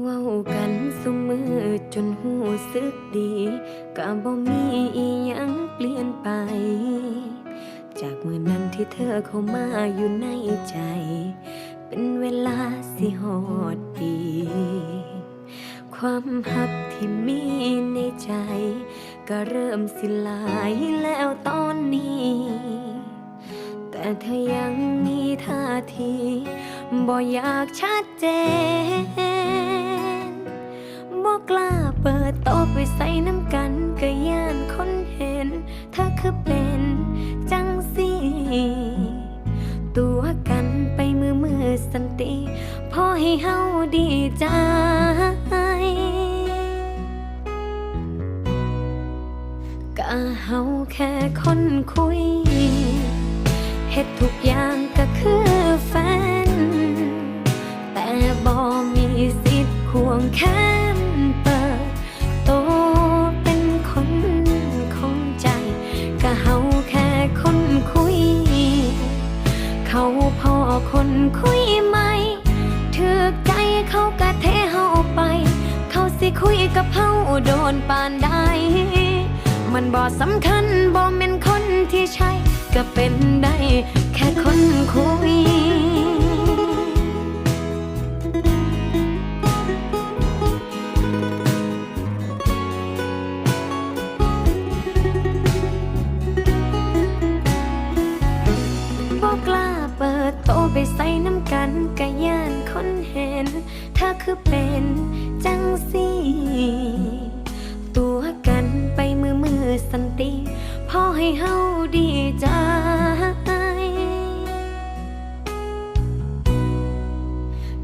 ว้ากันสุมือจนหูสึกดี ก็บ่มีอีหยังเปลี่ยนไป จากมือนั้นที่เธอเข้ามาอยู่ในใจ เป็นเวลาสิหอดปี ความหักที่มีในใจ ก็เริ่มสิลายแล้วตอนนี้ แต่เธอยังมีท่าที บ่อยากชัดเจนบ่กล้าเปิดโตะไปใส่น้ำกันก็ย่านคนเห็น เธอคือเป็นจังสีตัวกันไปมือมือสันติ พอให้เฮาดีใจก็เฮาแค่คนคุยเฮ็ดทุกอย่างก็คือแฟน สิทธิ์ควงแขนเปิด โตเป็นคนของใจ ก็เฮาแค่คนคุย เขาพอคนคุยไหมถือกใจเขากะเทเฮาไป เขาสิคุยกับเฮาโดนปานใดมันบ่สำคัญบ่แม่นคนที่ใช่ก็เป็นได้ ไปใส่น้ำกันกะย่านคนเห็น ถ้าคือเป็นจังสีตัวกันไปมือมือสันติพอให้เฮาดีใจ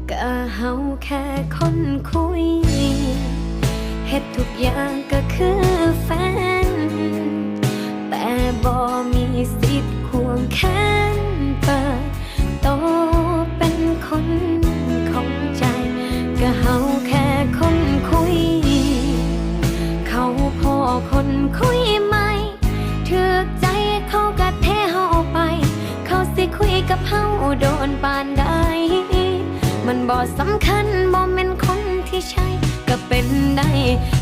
ก็เฮาแค่คนคุยเฮ็ดทุกอย่างก็คือแฟน แต่บ่มีสิทธิ์ คุยไหมถือกใจเขากะเทเฮาไป เขาสิคุยกับเฮาโดนปานใดมันบ่สำคัญบ่แม่นคนที่ใช่ก็เป็นได้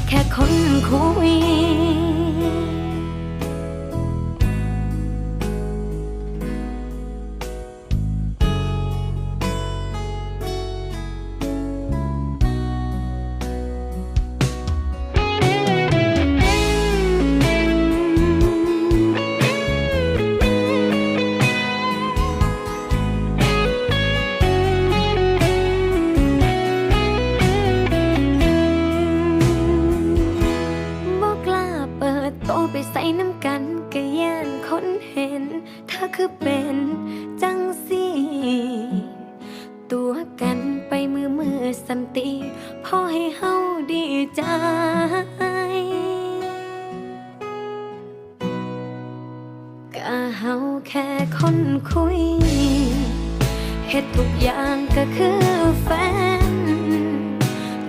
แค่คนคุย ไปใส่น้ำกันก็ย่านคนเห็น ถ้าคือเป็นจังสีตัวกันไปมือมือสันติพอให้เฮาดีใจก็เฮาแค่คนคุยเฮ็ดทุกอย่างก็คือแฟน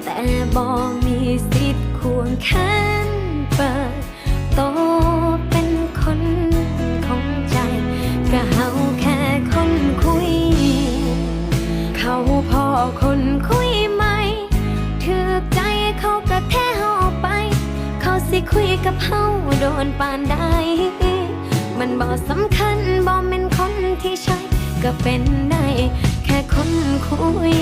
แต่บ่มีสิ พ่อคนคุยไหมถือกใจเขากระแทเฮาไป เขาสิคุยกับเฮาโดนปานใดมันบ่สำคัญบ่แม่นคนที่ใช่ก็เป็นได้แค่คนคุย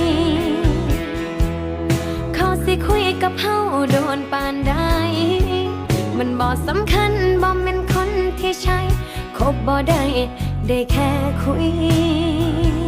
เขาสิคุยกับเฮาโดนปานใดมันบ่สำคัญบ่แม่นคนที่ใช่คบบ่ได้ได้แค่คุย